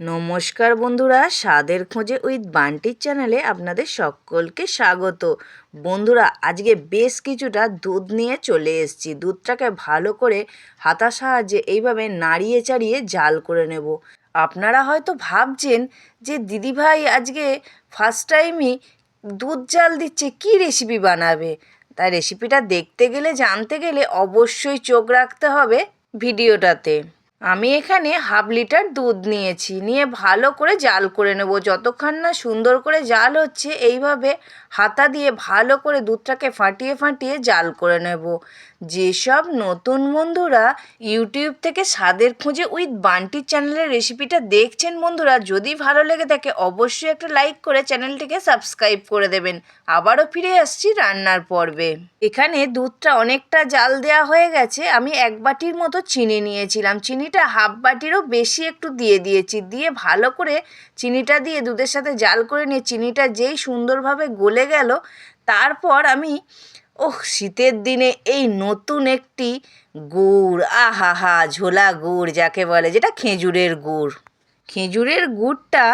নমস্কার বন্ধুরা, স্বাদের খোঁজে উইথ বান্টির চ্যানেলে আপনাদের সকলকে স্বাগত। বন্ধুরা, আজকে বেশ কিছুটা দুধ নিয়ে চলে এসেছি। দুধটাকে ভালো করে হাতার সাহায্যে এইভাবে নাড়িয়ে চাড়িয়ে জাল করে নেব। আপনারা হয়তো ভাবছেন যে, দিদিভাই আজকে ফার্স্ট টাইমই দুধ জাল দিচ্ছে, কি রেসিপি বানাবে? তাই রেসিপিটা দেখতে গেলে, জানতে গেলে অবশ্যই চোখ রাখতে হবে ভিডিওটাতে। আমি এখানে হাফ লিটার দুধ নিয়েছি। নিয়ে ভালো করে জাল করে নেব। যতক্ষণ না সুন্দর করে জাল হচ্ছে, এইভাবে হাতা দিয়ে ভালো করে দুধটাকে ফাটিয়ে ফাটিয়ে জাল করে নেব। যেসব নতুন বন্ধুরা ইউটিউব থেকে স্বাদের খোঁজে উইথ বান্টির চ্যানেলের রেসিপিটা দেখছেন বন্ধুরা, যদি ভালো লেগে থাকে অবশ্যই একটা লাইক করে চ্যানেলটিকে সাবস্ক্রাইব করে দেবেন। আবারও ফিরে আসছি রান্নার পর্বে। এখানে দুধটা অনেকটা জাল দেওয়া হয়ে গেছে। আমি এক বাটির মতো চিনি নিয়েছিলাম। চিনিটা হাফ বাটিরও বেশি একটু দিয়ে দিয়েছি। দিয়ে ভালো করে চিনিটা দিয়ে দুধের সাথে জাল করে নিয়ে চিনিটা যেই সুন্দরভাবে গলে গেল, তারপর আমি, ওহ, শীতের দিনে এই নতুন একটি গুড় আহা হা ঝোলা গুড়, যাকে বলে, যেটা খেজুরের গুড়। খেজুরের গুড়টা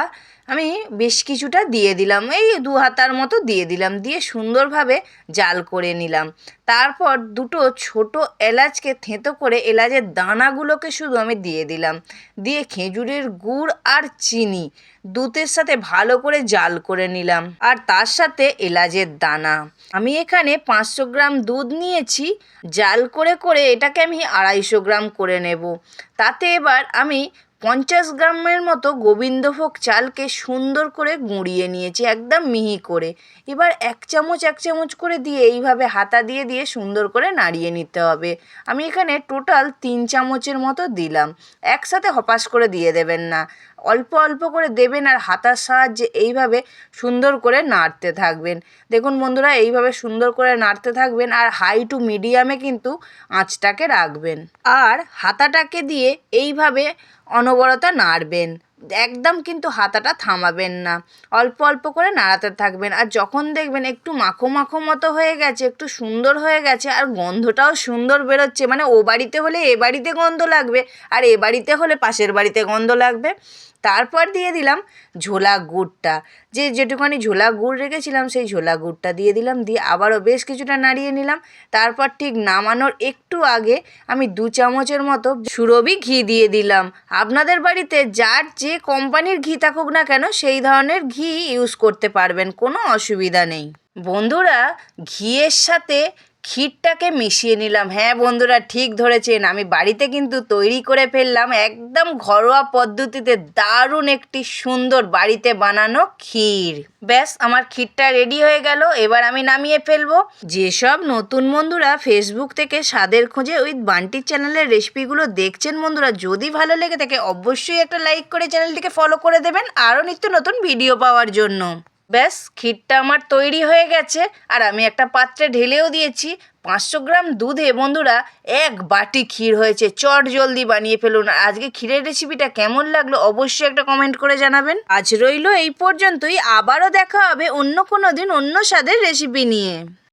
আমি বেশ কিছুটা দিয়ে দিলাম। এই দু হাতার মতো দিয়ে দিলাম। দিয়ে সুন্দরভাবে জাল করে নিলাম। তারপর দুটো ছোট এলাচকে থেঁতো করে এলাচের দানাগুলোকে শুধু আমি দিয়ে দিলাম। দিয়ে খেজুরের গুড় আর চিনি দুধের সাথে ভালো করে জাল করে নিলাম। আর তার সাথে এলাচের দানা। আমি এখানে পাঁচশো গ্রাম দুধ নিয়েছি। জাল করে করে এটাকে আমি আড়াইশো গ্রাম করে নেব। তাতে এবার আমি পঞ্চাশ গ্রামের মতো গোবিন্দভোগ চালকে সুন্দর করে গুঁড়িয়ে নিয়েছি, একদম মিহি করে। এবার এক চামচ এক চামচ করে দিয়ে এইভাবে হাতা দিয়ে দিয়ে সুন্দর করে নাড়িয়ে নিতে হবে। আমি এখানে টোটাল তিন চামচের মতো দিলাম। একসাথে হপাস করে দিয়ে দেবেন না। অল্প অল্প করে দেবেন আর হাতার সাহায্যে এইভাবে সুন্দর করে নাড়তে থাকবেন। দেখুন বন্ধুরা, এইভাবে সুন্দর করে নাড়তে থাকবেন আর হাই টু মিডিয়ামে কিন্তু আঁচটাকে রাখবেন। আর হাতাটাকে দিয়ে এইভাবে অনবরতা নাড়বেন। একদম কিন্তু হাতাটা থামাবেন না। অল্প অল্প করে নাড়াতে থাকবেন। আর যখন দেখবেন একটু মাখো মাখো মতো হয়ে গেছে, একটু সুন্দর হয়ে গেছে, আর গন্ধটাও সুন্দর বেরোচ্ছে মানে ও বাড়িতে হলে এ বাড়িতে গন্ধ লাগবে, আর এ বাড়িতে হলে পাশের বাড়িতে গন্ধ লাগবে। তারপর দিয়ে দিলাম ঝোলা গুড়টা। যে যেটুখানি ঝোলা গুড় রেখেছিলাম, সেই ঝোলা গুড়টা দিয়ে দিলাম, দিয়ে আবারও বেশ কিছুটা নাড়িয়ে নিলাম। তারপর ঠিক নামানোর একটু আগে আমি দু চামচের মতো সুরভি ঘি দিয়ে দিলাম। আপনাদের বাড়িতে যার যে কোম্পানির ঘি থাকুক না কেন, সেই ধরনের ঘি ইউজ করতে পারবেন, কোনো অসুবিধা নেই। বন্ধুরা, ঘিয়ের সাথে ক্ষীরটাকে মিশিয়ে নিলাম। হ্যাঁ বন্ধুরা, ঠিক ধরেছেন। আমি বাড়িতে কিন্তু তৈরি করে ফেললাম একদম ঘরোয়া পদ্ধতিতে দারুণ একটি সুন্দর বাড়িতে বানানো ক্ষীর। ব্যাস, আমার ক্ষীরটা রেডি হয়ে গেল। এবার আমি নামিয়ে ফেলব। যেসব নতুন বন্ধুরা ফেসবুক থেকে স্বাদের খোঁজে উইথ বান্টির চ্যানেলের রেসিপিগুলো দেখছেন বন্ধুরা, যদি ভালো লেগে থাকে অবশ্যই একটা লাইক করে চ্যানেলটিকে ফলো করে দেবেন। আরও নিত্য নতুন ভিডিও পাওয়ার জন্য। ব্যাস, ক্ষীরটা আমার তৈরি হয়ে গেছে। আর আমি একটা পাত্রে ঢেলেও দিয়েছি। পাঁচশো গ্রাম দুধে বন্ধুরা, এক বাটি ক্ষীর হয়েছে। চট জলদি বানিয়ে ফেলুন। আজকে ক্ষীরের রেসিপিটা কেমন লাগল অবশ্যই একটা কমেন্ট করে জানাবেন। আজ রইল এই পর্যন্তই। আবারও দেখা হবে অন্য কোনো দিন অন্য স্বাদের রেসিপি নিয়ে।